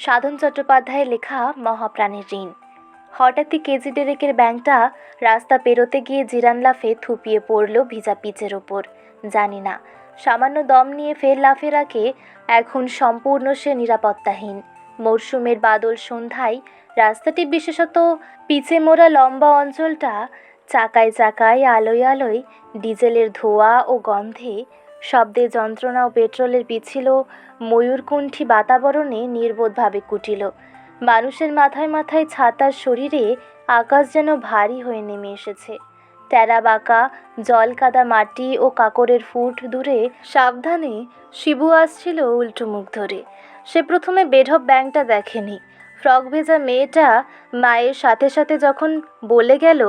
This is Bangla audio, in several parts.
সাধন চট্টোপাধ্যায়ের লেখা মহাপ্রাণের ঋণ। হঠাৎই কেজি ডেরেকের ব্যাংকটা রাস্তা পেরোতে গিয়ে জিরান লাফে থুপিয়ে পড়ল ভিজা পিচের ওপর। জানি না, সামান্য দম নিয়ে ফের লাফে রাখে এখন সম্পূর্ণ সে নিরাপত্তাহীন। মরশুমের বাদল সন্ধ্যায় রাস্তাটি বিশেষত পিচে মোড়া লম্বা অঞ্চলটা চাকায় চাকায় আলোয় আলোয় ডিজেলের ধোঁয়া ও গন্ধে শব্দে যন্ত্রণা ও পেট্রোলের পিছিল ময়ূরকুণ্ঠী বাতাবরণে নির্বোধভাবে কুটিল। মানুষের মাথায় মাথায় ছাতার শরীরে আকাশ যেন ভারী হয়ে নেমে এসেছে। ট্যারা বাঁকা জল কাদা মাটি ও কাকরের ফুট দূরে সাবধানে শিবু আসছিল উল্টো মুখ ধরে। সে প্রথমে বেঢপ ব্যাংকটা দেখেনি। ফ্রক ভেজা মেয়েটা মায়ের সাথে সাথে যখন বলে গেল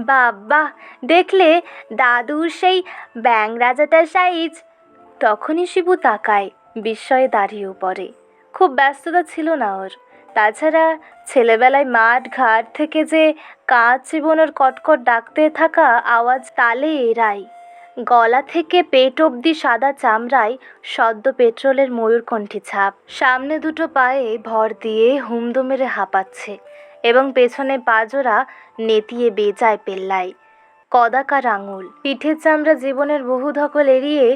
বাবা, দেখলে দাদুর সেই ব্যাং রাজাটার সাইজ। তখনই শিবু তাকায়, বিস্ময়ে দাঁড়িয়েও পড়ে। খুব ব্যস্ততা ছিল না ওর। তাছাড়া ছেলেবেলায় মাঠ ঘাট থেকে যে কাঁচ চিবোনোর কটকট ডাকতে থাকা আওয়াজ তালে এরাই গলা থেকে পেট অবধি সাদা চামড়ায় সদ্য পেট্রোলের ময়ূরকণ্ঠী ছাপ। সামনে দুটো পায়ে ভর দিয়ে হুমদো মেরে হাঁপাচ্ছে। এবং পেছনে পাজোড়া নেতিয়ে বেজায় পেল্লায়। কদাকার আঙুল পিঠের চামড়া জীবনের বহু ধকল এড়িয়ে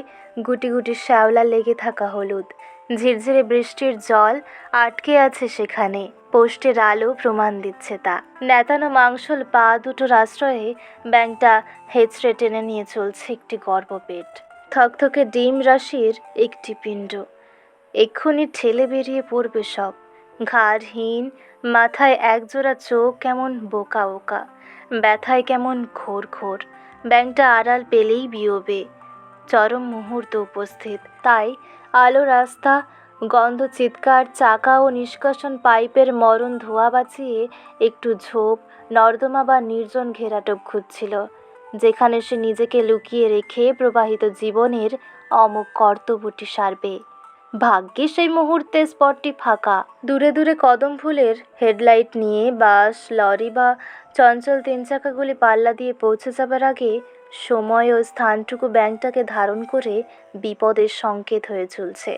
গুটি গুটি শ্যাওলা লেগে থাকা হলুদ। ঝিরঝিরে বৃষ্টির জল আটকে আছে সেখানে, পোস্টের আলো প্রমাণ দিচ্ছে তা। নেতানো মাংসল পা দুটোর আশ্রয়ে ব্যাংকটা হেঁচড়ে টেনে নিয়ে চলছে একটি গর্ভপেট থকথকে ডিম রাশির একটি পিণ্ড। এক্ষুনি ঠেলে বেরিয়ে পড়বে সব। ঘাড়হীন, মাথায় একজোড়া চোখ কেমন বোকা বোকা, ব্যথায় কেমন ঘোর ঘোর। ব্যাংকটা আড়াল পেলেই বিয়োবে। চরম মুহূর্ত উপস্থিত। তাই আলো রাস্তা, গন্ধ চিৎকার, চাকা ও নিষ্কাশন পাইপের মরণ ধোয়া বাঁচিয়ে একটু ঝোপ, নর্দমা বা নির্জন ঘেরাটোপ খুঁজছিল, যেখানে সে নিজেকে লুকিয়ে রেখে প্রবাহিত জীবনের অমুক কর্তব্যটি সারবে। ভাগ্যে সেই মুহূর্তে স্পটটি ফাঁকা। দূরে দূরে কদম ফুলের হেডলাইট নিয়ে বাস, লরি বা চঞ্চল তিন চাকাগুলি পাল্লা দিয়ে পৌঁছে যাবার আগে সময় ও স্থানটুকু ব্যাংকটাকে ধারণ করে বিপদের সংকেত হয়ে চলছে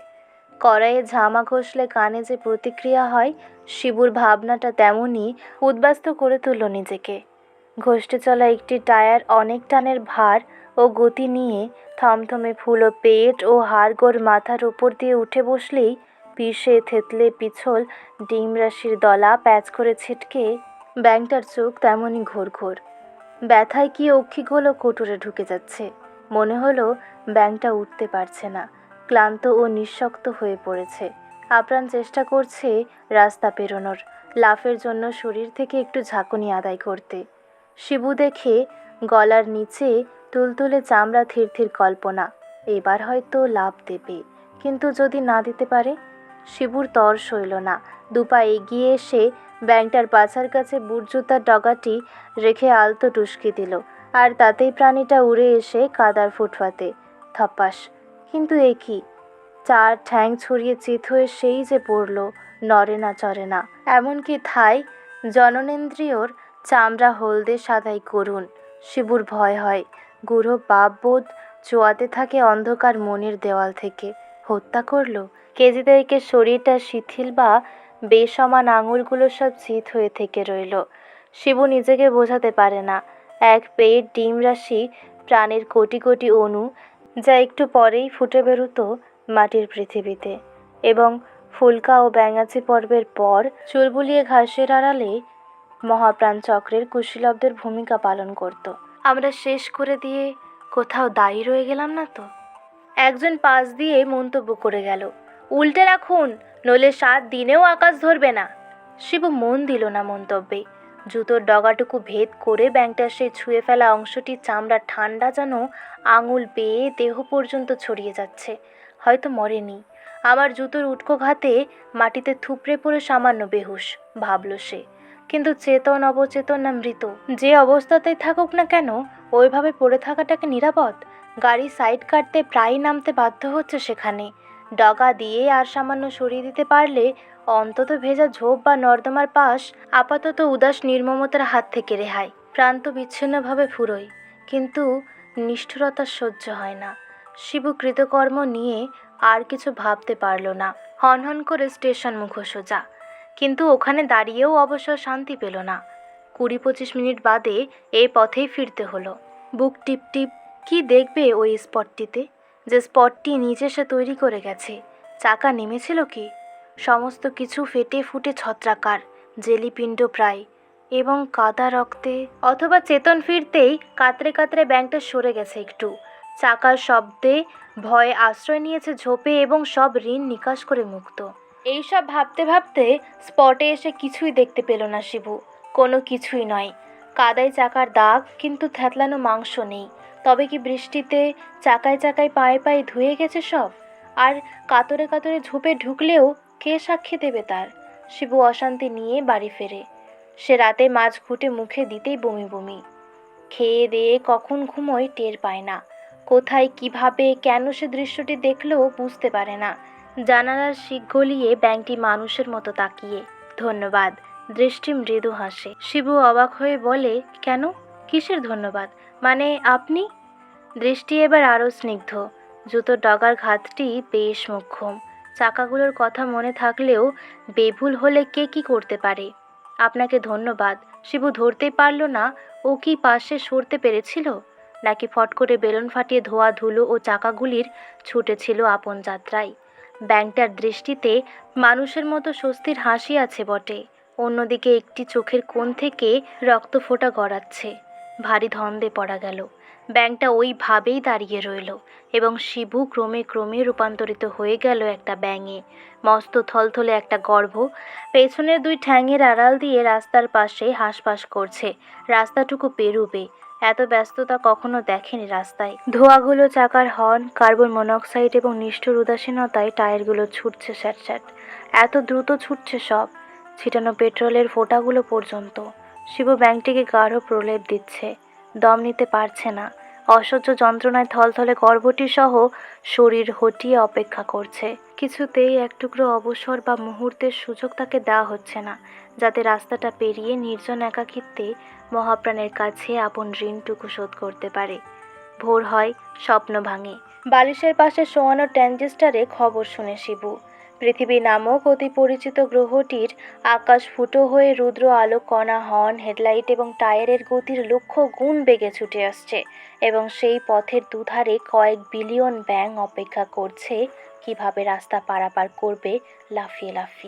কড়াইয়ে ঝামা ঘষলে কানে যে প্রতিক্রিয়া হয়, শিবুর ভাবনাটা তেমনই উদ্বাস্ত করে তুলল নিজেকে। ঘষতে চলা একটি টায়ার অনেক টানের ভার ও গতি নিয়ে থমথমে ফুলো পেট ও হাড়গোড় মাথার উপর দিয়ে উঠে বসলেই পিষে থেতলে পিছল ডিম রাশির দলা প্যাচ করে ছিটকে ব্যাংকটার চোখ তেমনই ঘোর ঘোর। ব্যথায় কি অক্ষিগুলো কোটরে ঢুকে যাচ্ছে। মনে হলো ব্যাংকটা উঠতে পারছে না। ক্লান্ত ও নিঃশক্ত হয়ে পড়েছে। আপ্রাণ চেষ্টা করছে রাস্তা পেরোনোর। লাফের জন্য শরীর থেকে একটু ঝাঁকুনি আদায় করতে। শিবু দেখে গলার নিচে তুলতুলে চামড়া থির কল্পনা। এবার হয়তো লাভ দেবে, কিন্তু যদি না দিতে পারে? শিবুর তর সইল না। দুপা এগিয়ে এসে ব্যাংকটার পাছার কাছে বুট জুতার ডগাটি রেখে আলতো টুসকি দিল, আর তাতেই প্রাণীটা উড়ে এসে কাদার ফুটফাতে থপাস কিন্তু এ কি? চার ঠ্যাং ছড়িয়ে চিত হয়ে সেই যে পড়ল, নড়ে না চড়ে না। এমনকি থাই, জননেন্দ্রিয়র চামড়া হলদে সাদাই করুন শিবুর ভয় হয় গুঁড়ো পাপবোধ চোয়াতে থাকে অন্ধকার মনের দেওয়াল থেকে। হত্যা করল? কেজি তারিখের শরীরটা শিথিল বা বেসমান আঙুলগুলো সব চিত হয়ে থেকে রইল। শিবু নিজেকে বোঝাতে পারে না। এক পেট ডিম রাশি প্রাণের কোটি কোটি অণু যা একটু পরেই ফুটে বেরোতো মাটির পৃথিবীতে এবং ফুলকা ও ব্যাঙাচি পর্বের পর চুলবুলিয়ে ঘাসের আড়ালে মহাপ্রাণ চক্রের কুশীলবদের ভূমিকা পালন করত। আমরা শেষ করে দিয়ে কোথাও দায়ী রয়ে গেলাম না তো? একজন পাশ দিয়ে মন্তব্য করে গেল, উল্টে রাখুন, নইলে সাত দিনেও আকাশ ধরবে না। শিবু মন দিল না মন্তব্যে। জুতোর ডগাটুকু ভেদ করে ব্যাংকটার সেই ছুঁয়ে ফেলা অংশটি চামড়া ঠান্ডা যেন আঙুল বেয়ে দেহ পর্যন্ত ছড়িয়ে যাচ্ছে। হয়তো মরেনি। আমার জুতোর উটকো ঘাতে মাটিতে থুপড়ে পড়ে সামান্য বেহুশ, ভাবল সে। কিন্তু চেতন, অবচেতন না মৃত। যে অবস্থাতেই থাকুক না কেন, ওইভাবে পড়ে থাকাটাকে নিরাপদ? গাড়ি সাইড কাটতে প্রায়ই নামতে বাধ্য হচ্ছে সেখানে। ডগা দিয়ে আর সামান্য সরিয়ে দিতে পারলে অন্তত ভেজা ঝোপ বা নর্দমার পাশ আপাতত উদাস নির্মমতার হাত থেকে রেহাই প্রান্ত বিচ্ছিন্নভাবে ফুরোয়, কিন্তু নিষ্ঠুরতা সহ্য হয় না। শিবু কৃতকর্ম নিয়ে আর কিছু ভাবতে পারল না। হনহন করে স্টেশন মুখ সোজা। কিন্তু ওখানে দাঁড়িয়েও অবশ্য শান্তি পেল না। কুড়ি পঁচিশ মিনিট বাদে এই পথেই ফিরতে হলো। বুক টিপ টিপ কি দেখবে ওই স্পটটিতে? যে স্পটটি নিজে সে তৈরি করে গেছে। চাকা নেমেছিল কি? সমস্ত কিছু ফেটে ফুটে ছত্রাকার, জেলিপিণ্ড প্রায়, এবং কাদা রক্তে অথবা চেতন ফিরতেই কাতরে কাতরে ব্যাংকটা সরে গেছে একটু। চাকার শব্দে ভয়ে আশ্রয় নিয়েছে ঝোপে এবং সব ঋণ নিকাশ করে মুক্ত। এইসব ভাবতে ভাবতে স্পটে এসে কিছুই দেখতে পেল না শিবু। কোনো কিছুই নয়। কাদায় চাকার দাগ, কিন্তু থ্যাতলানো মাংস নেই। তবে কি বৃষ্টিতে চাকায় চাকায় পায়ে পায়ে ধুয়ে গেছে সব? আর কাতরে কাতরে ঝোপে ঢুকলেও কে সাক্ষী দেবে তার? শিবু অশান্তি নিয়ে বাড়ি ফেরে। সে রাতে মাছ ঘুটে মুখে দিতেই বমি বমি। খেয়ে দিয়ে কখন ঘুমোয় টের পায় না। কোথায়, কীভাবে, কেন সে দৃশ্যটি দেখলেও বুঝতে পারে না। জানালার শিখ গলিয়ে ব্যাংকটি মানুষের মতো তাকিয়ে। ধন্যবাদ। দৃষ্টি মৃদু হাসে। শিবু অবাক হয়ে বলে, কেন? কিসের ধন্যবাদ? মানে আপনি? দৃষ্টি এবার আরও স্নিগ্ধ। জুতোর ডগার ঘাতটি বেশ মোক্ষম চাকাগুলোর কথা মনে থাকলেও বেভুল হলে কে কি করতে পারে? আপনাকে ধন্যবাদ। শিবু ধরতেই পারল না, ও কি পাশে সরতে পেরেছিল? নাকি ফট করে বেলুন ফাটিয়ে ধোয়া, ধুলো ও চাকাগুলির ছুটেছিল আপন যাত্রায়। ব্যাংকটার দৃষ্টিতে মানুষের মতো স্বস্তির হাসি আছে বটে। অন্যদিকে একটি চোখের কোণ থেকে রক্ত ফোঁটা গড়াচ্ছে। ভারী ধন্দে পড়া গেল। ব্যাংকটা ওইভাবেই দাঁড়িয়ে রইল এবং শিবু ক্রমে ক্রমে রূপান্তরিত হয়ে গেল একটা ব্যাঙে। মস্ত থলথলে একটা গর্ভ। পেছনের দুই ঠ্যাঙের আড়াল দিয়ে রাস্তার পাশে হাঁসফাঁস করছে। রাস্তাটুকু পেরুবে। এত ব্যস্ততা কখনো দেখেনি রাস্তায়। ধোঁয়াগুলো চাকার হর্ন, কার্বন মনোক্সাইড এবং নিষ্ঠুর উদাসীনতায় টায়ারগুলো ছুটছে স্যাট এত দ্রুত ছুটছে সব। ছিটানো পেট্রোলের ফোঁটাগুলো পর্যন্ত। শিব ব্যাংকটিকে গাঢ় প্রলেপ দিচ্ছে। দম নিতে পারছে না। অসহ্য যন্ত্রণায় থলথলে গর্ভটি সহ শরীর হটিয়ে অপেক্ষা করছে। কিছুতেই এক টুকরো অবসর বা মুহূর্তের সুযোগ তাকে দেওয়া হচ্ছে না, যাতে রাস্তাটা পেরিয়ে নির্জন একাকিত্বে মহাপ্রাণের কাছে আপন ঋণটুকু শোধ করতে পারে। ভোর হয়, স্বপ্ন ভাঙে। বালিশের পাশে শোয়ানো ট্যানজিস্টারে খবর শুনে শিবু। পৃথিবী নামক অতি পরিচিত গ্রহটির আকাশ ফুটো হয়ে রুদ্র আলোক কণা, হর্ন, হেডলাইট এবং টায়ারের গতির লক্ষ্য গুণ বেগে ছুটে আসছে এবং সেই পথের দুধারে কয়েক বিলিয়ন ব্যাঙ অপেক্ষা করছে কীভাবে রাস্তা পারাপার করবে লাফিয়ে লাফিয়ে।